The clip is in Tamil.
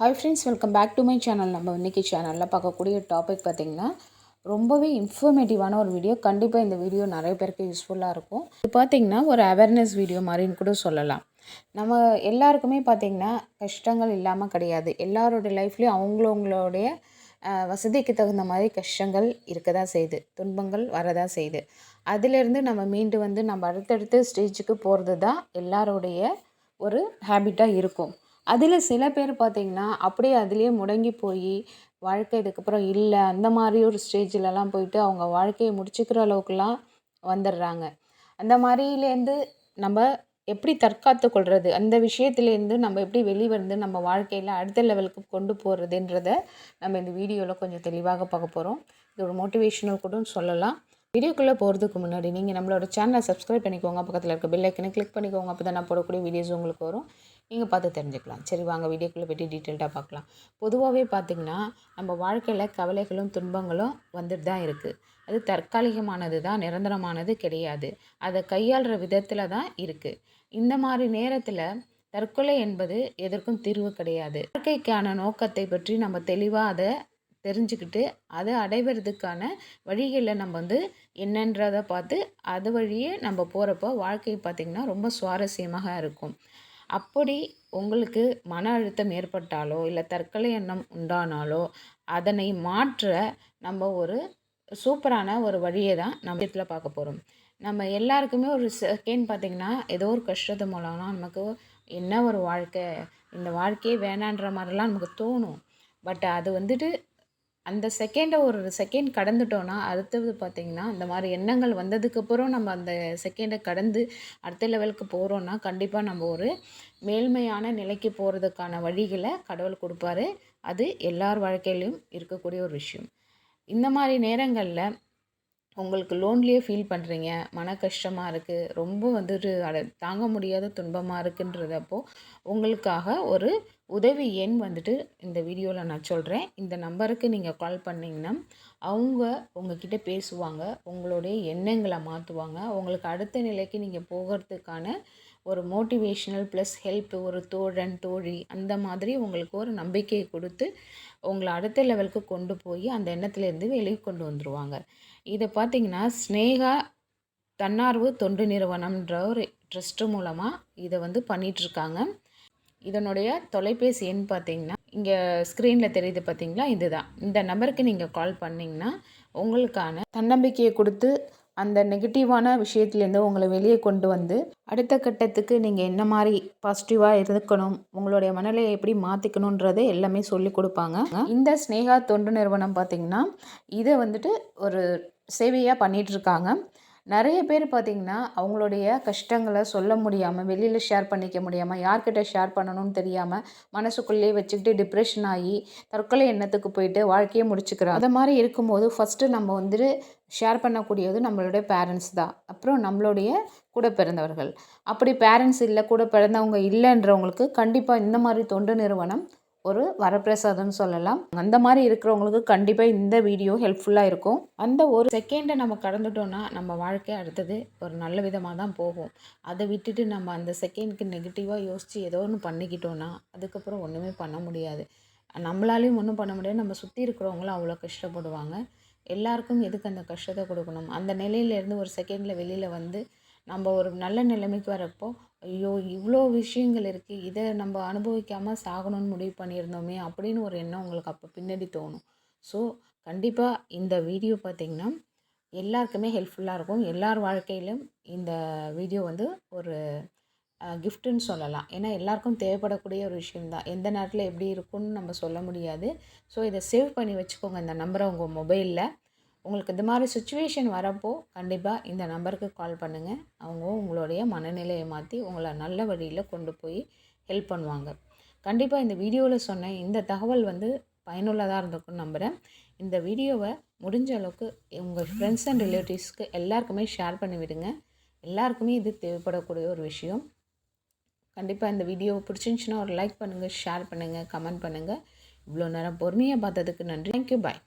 Hi friends welcome back to my channel நம்ம இன்றைக்கி சேனலில் பார்க்கக்கூடிய டாபிக் பார்த்திங்கன்னா ரொம்பவே இன்ஃபர்மேட்டிவான ஒரு வீடியோ கண்டிப்பாக இந்த வீடியோ நிறைய பேருக்கு யூஸ்ஃபுல்லாக இருக்கும். இது பார்த்திங்கன்னா ஒரு அவேர்னஸ் வீடியோ மாதிரின்னு கூட சொல்லலாம். நம்ம எல்லாருக்குமே பார்த்திங்கன்னா கஷ்டங்கள் இல்லாமல் கிடையாது. எல்லாரோடைய லைஃப்லேயும் அவங்களவங்களுடைய வசதிக்கு தகுந்த மாதிரி கஷ்டங்கள் இருக்க தான் செய்யுது. துன்பங்கள் வரதான் செய்யுது. அதிலிருந்து நம்ம மீண்டு வந்து நம்ம அடுத்தடுத்த ஸ்டேஜுக்கு போகிறது தான் எல்லாரோடைய ஒரு ஹேபிட்டாக இருக்கும். அதில் சில பேர் பார்த்திங்கன்னா அப்படியே அதுலேயே முடங்கி போய் வாழ்க்கை இதுக்கப்புறம் இல்லை அந்த மாதிரி ஒரு ஸ்டேஜிலலாம் போயிட்டு அவங்க வாழ்க்கையை முடிச்சுக்கிற அளவுக்குலாம் வந்துடுறாங்க அந்த மாதிரிலேருந்து நம்ம எப்படி தற்காத்து கொள்வது அந்த விஷயத்துலேருந்து நம்ம எப்படி வெளிவந்து நம்ம வாழ்க்கையில் அடுத்த லெவலுக்கு கொண்டு போகிறதுன்றத நம்ம இந்த வீடியோவில் கொஞ்சம் தெளிவாக பார்க்க போகிறோம் இது ஒரு மோட்டிவேஷனல் கூட சொல்லலாம். வீடியோக்குள்ளே போகிறதுக்கு முன்னாடி நீங்கள் நம்மளோட சேனலை சப்ஸ்கிரைப் பண்ணிக்கோங்க. பக்கத்தில் இருக்க பெல் ஐக்கனை கிளிக் பண்ணிக்கோங்க. அப்போ தான் நான் போடக்கூடிய வீடியோஸ் உங்களுக்கு வரும். நீங்கள் பார்த்து தெரிஞ்சுக்கலாம். சரி வாங்க வீடியோக்குள்ளே போய்ட்டு டீட்டெயில்டாக பார்க்கலாம். பொதுவாகவே பார்த்திங்கன்னா நம்ம வாழ்க்கையில் கவலைகளும் துன்பங்களும் வந்துட்டு தான் இருக்குது அது தற்காலிகமானது தான் நிரந்தரமானது கிடையாது. அதை கையாளுற விதத்தில் தான் இருக்குது இந்த மாதிரி நேரத்தில் தற்கொலை என்பது எதற்கும் தீர்வு கிடையாது. வாழ்க்கைக்கான நோக்கத்தை பற்றி நம்ம தெளிவாக அதை தெரிஞ்சுக்கிட்டு அதை அடைவதுக்கான வழிகளை நம்ம வந்து என்னன்றதை பார்த்து அது வழியே நம்ம போகிறப்போ வாழ்க்கை பார்த்திங்கன்னா ரொம்ப சுவாரஸ்யமாக இருக்கும். அப்படி உங்களுக்கு மன அழுத்தம் ஏற்பட்டாலோ இல்லை தற்கொலை எண்ணம் உண்டானாலோ அதனை மாற்ற நம்ம ஒரு சூப்பரான ஒரு வழியை தான் நம்ம இடத்துல பார்க்க போகிறோம் நம்ம எல்லாருக்குமே ஒரு செகண்ட் பார்த்திங்கன்னா ஏதோ ஒரு கஷ்டத்து மூலம்னா நமக்கு என்ன ஒரு வாழ்க்கை இந்த வாழ்க்கையே வேணான்ற மாதிரிலாம் நமக்கு தோணும். பட் அது வந்துட்டு அந்த செகண்டை ஒரு செகண்ட் கடந்துட்டோன்னா அடுத்தது பார்த்திங்கன்னா இந்த மாதிரி எண்ணங்கள் வந்ததுக்கப்புறம் நம்ம அந்த செகண்டை கடந்து அடுத்த லெவலுக்கு போகிறோன்னா கண்டிப்பாக நம்ம ஒரு மேல்மையான நிலைக்கு போகிறதுக்கான வழிகளை கடவுள் கொடுப்பாரு. அது எல்லார் வாழ்க்கையிலையும் இருக்கக்கூடிய ஒரு விஷயம். இந்த மாதிரி நேரங்களில் உங்களுக்கு லோன்லியே ஃபீல் பண்ணுறீங்க மன கஷ்டமாக இருக்குது ரொம்ப வந்துட்டு அட தாங்க முடியாத துன்பமாக இருக்குன்றதப்போ உங்களுக்காக ஒரு உதவி எண் வந்துட்டு இந்த வீடியோவில் நான் சொல்கிறேன் இந்த நம்பருக்கு நீங்கள் கால் பண்ணிங்கன்னா அவங்க உங்ககிட்ட பேசுவாங்க உங்களுடைய எண்ணங்களை மாற்றுவாங்க உங்களுக்கு அடுத்த நிலைக்கு நீங்கள் போகிறதுக்கான ஒரு மோட்டிவேஷ்னல் ப்ளஸ் ஹெல்ப் ஒரு தோழன் தோழி அந்த மாதிரி உங்களுக்கு ஒரு நம்பிக்கையை கொடுத்து உங்களை அடுத்த லெவலுக்கு கொண்டு போய் அந்த எண்ணத்துலேருந்து வெளியே கொண்டு வந்துடுவாங்க இதை பார்த்தீங்கன்னா ஸ்னேகா தன்னார்வ தொண்டு நிறுவனம்ன்ற ஒரு ட்ரஸ்ட்டு மூலமாக இதை வந்து பண்ணிகிட்ருக்காங்க இதனுடைய தொலைபேசி எண் பார்த்தீங்கன்னா இங்கே ஸ்க்ரீனில் தெரியுது பார்த்தீங்களா இதுதான். இந்த நம்பருக்கு நீங்கள் கால் பண்ணிங்கன்னா உங்களுக்கான தன்னம்பிக்கையை கொடுத்து அந்த நெகட்டிவான விஷயத்துலேருந்து உங்களை வெளியே கொண்டு வந்து அடுத்த கட்டத்துக்கு நீங்கள் என்ன மாதிரி பாசிட்டிவாக இருக்கணும் உங்களுடைய மனநிலையை எப்படி மாற்றிக்கணுன்றதை எல்லாமே சொல்லி கொடுப்பாங்க. இந்த ஸ்னேகா தொண்டு நிறுவனம் பார்த்திங்கன்னா இதை வந்துட்டு ஒரு சேவையாக பண்ணிகிட்ருக்காங்க நிறைய பேர் பார்த்திங்கன்னா அவங்களுடைய கஷ்டங்களை சொல்ல முடியாமல் வெளியில் ஷேர் பண்ணிக்க முடியாமல் யார்கிட்ட ஷேர் பண்ணணும்னு தெரியாமல் மனசுக்குள்ளேயே வச்சுக்கிட்டு டிப்ரெஷன் ஆகி தற்கொலை எண்ணத்துக்கு போயிட்டு வாழ்க்கையை முடிச்சுக்கிறோம் அதை மாதிரி இருக்கும்போது ஃபஸ்ட்டு நம்ம வந்துட்டு ஷேர் பண்ணக்கூடியது நம்மளுடைய பேரண்ட்ஸ் தான். அப்புறம் நம்மளுடைய கூட பிறந்தவர்கள். அப்படி பேரண்ட்ஸ் இல்லை கூட பிறந்தவங்க இல்லைன்றவங்களுக்கு கண்டிப்பாக இந்த மாதிரி தொண்டு நிறுவனம் ஒரு வரப்பிரசாதம்னு சொல்லலாம். அந்த மாதிரி இருக்கிறவங்களுக்கு கண்டிப்பாக இந்த வீடியோ ஹெல்ப்ஃபுல்லாக இருக்கும். அந்த ஒரு செகண்டை நம்ம கடந்துட்டோன்னா நம்ம வாழ்க்கை அடுத்தது ஒரு நல்ல விதமாக தான் போகும். அதை விட்டுட்டு நம்ம அந்த செகண்ட்க்கு நெகட்டிவாக யோசித்து ஏதோ ஒன்று பண்ணிக்கிட்டோன்னா அதுக்கப்புறம் ஒன்றுமே பண்ண முடியாது. நம்மளாலையும் ஒன்றும் பண்ண முடியாது. நம்ம சுற்றி இருக்கிறவங்களும் அவ்வளோ கஷ்டப்படுவாங்க. எல்லாருக்கும் எதுக்கு அந்த கஷ்டத்தை கொடுக்கணும்? அந்த நிலையிலேருந்து ஒரு செகண்டில் வெளியில் வந்து நம்ம ஒரு நல்ல நிலைமைக்கு வரப்போ ஐயோ இவ்வளோ விஷயங்கள் இருக்குது இதை நம்ம அனுபவிக்காமல் சாகணும்னு முடிவு பண்ணியிருந்தோமே அப்படின்னு ஒரு எண்ணம் உங்களுக்கு அப்போ பின்னாடி தோணும். ஸோ கண்டிப்பாக இந்த வீடியோ பார்த்திங்கன்னா எல்லாருக்குமே ஹெல்ப்ஃபுல்லாக இருக்கும். எல்லார் வாழ்க்கையிலும் இந்த வீடியோ வந்து ஒரு கிஃப்ட்டுன்னு சொல்லலாம். ஏன்னா எல்லாருக்கும் தேவைப்படக்கூடிய ஒரு விஷயம்தான். எந்த நேரத்தில் எப்படி இருக்கும்னு நம்ம சொல்ல முடியாது. ஸோ இதை சேவ் பண்ணி வச்சுக்கோங்க. இந்த நம்பரை உங்கள் மொபைலில் உங்களுக்கு இந்த மாதிரி சுச்சுவேஷன் வரப்போ கண்டிப்பாக இந்த நம்பருக்கு கால் பண்ணுங்கள் அவங்க உங்களுடைய மனநிலையை மாற்றி உங்களை நல்ல வழியில் கொண்டு போய் ஹெல்ப் பண்ணுவாங்க. கண்டிப்பாக இந்த வீடியோவில் சொன்ன இந்த தகவல் வந்து பயனுள்ளதாக இருந்திருக்கும்னு நம்புகிறேன் இந்த வீடியோவை முடிஞ்ச அளவுக்கு உங்கள் ஃப்ரெண்ட்ஸ் அண்ட் ரிலேட்டிவ்ஸ்க்கு எல்லாருக்குமே ஷேர் பண்ணி விடுங்க. எல்லாருக்குமே இது தேவைப்படக்கூடிய ஒரு விஷயம். கண்டிப்பாக இந்த வீடியோ பிடிச்சிருந்துச்சின்னா ஒரு லைக் பண்ணுங்கள் ஷேர் பண்ணுங்கள் கமெண்ட் பண்ணுங்கள் இவ்வளோ நேரம் பொறுமையாக பார்த்ததுக்கு நன்றி. Thank you bye